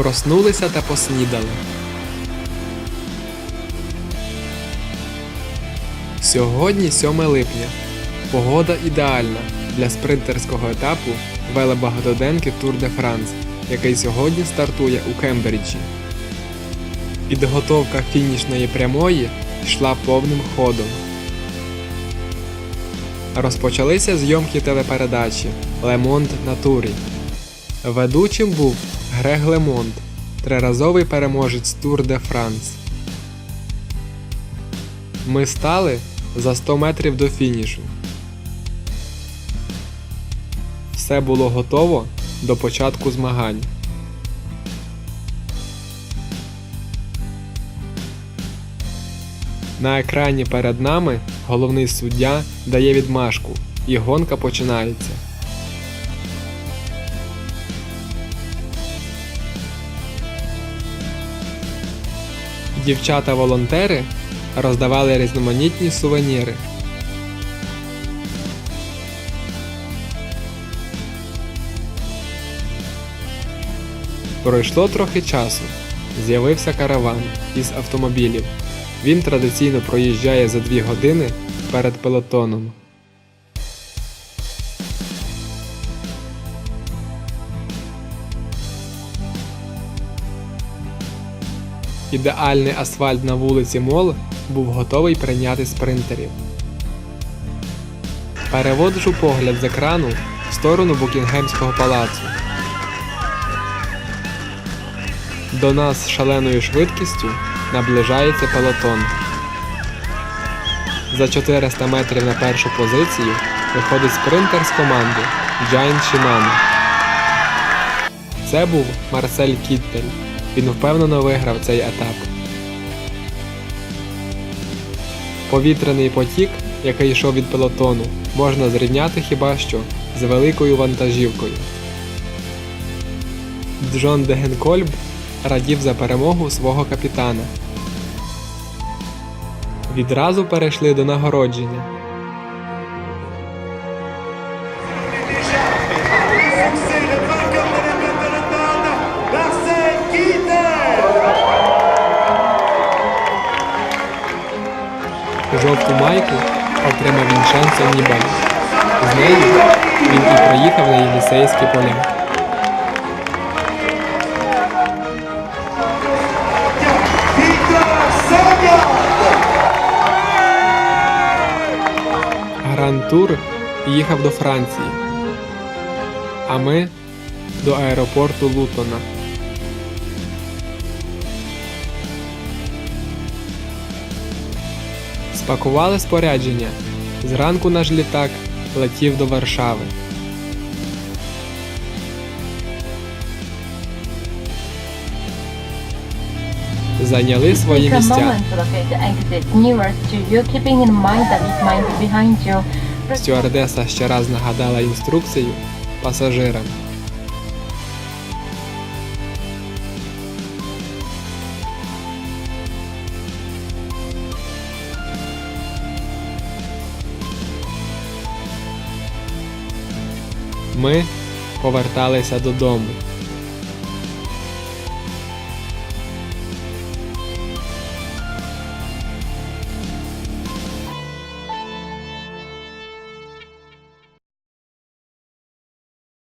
Проснулися та поснідали. Сьогодні 7 липня. Погода ідеальна для спринтерського етапу велебагатоденки Tour de France, який сьогодні стартує у Кембриджі. Підготовка фінішної прямої йшла повним ходом. Розпочалися зйомки телепередачі Лемонд на турі. Ведучим був Грег Лемонд, триразовий переможець Tour de France. Ми стали за 100 метрів до фінішу. Все було готово до початку змагань. На екрані перед нами головний суддя дає відмашку, і гонка починається. Дівчата-волонтери роздавали різноманітні сувеніри. Пройшло трохи часу. З'явився караван із автомобілів. Він традиційно проїжджає за дві години перед пелотоном. Ідеальний асфальт на вулиці Мол був готовий прийняти спринтерів. Переводжу погляд з екрану в сторону Букінгемського палацу. До нас з шаленою швидкістю наближається пелотон. За 400 метрів на першу позицію виходить спринтер з команди Giant Shimano. Це був Марсель Кіттель. Він впевнено виграв цей етап. Повітряний потік, який йшов від пелотону, можна зрівняти хіба що з великою вантажівкою. Джон Дегенкольб радів за перемогу свого капітана. Відразу перейшли до нагородження. Жовту майку отримав Вінченцо Нібаль. З нею він і проїхав на Єлісейські поля. Victor Sagan Гранд Тур їхав до Франції, а ми до аеропорту Лутона. Спакували спорядження. Зранку наш літак летів до Варшави. Зайняли свої місця. Стюардеса ще раз нагадала інструкцію пасажирам. Ми поверталися додому.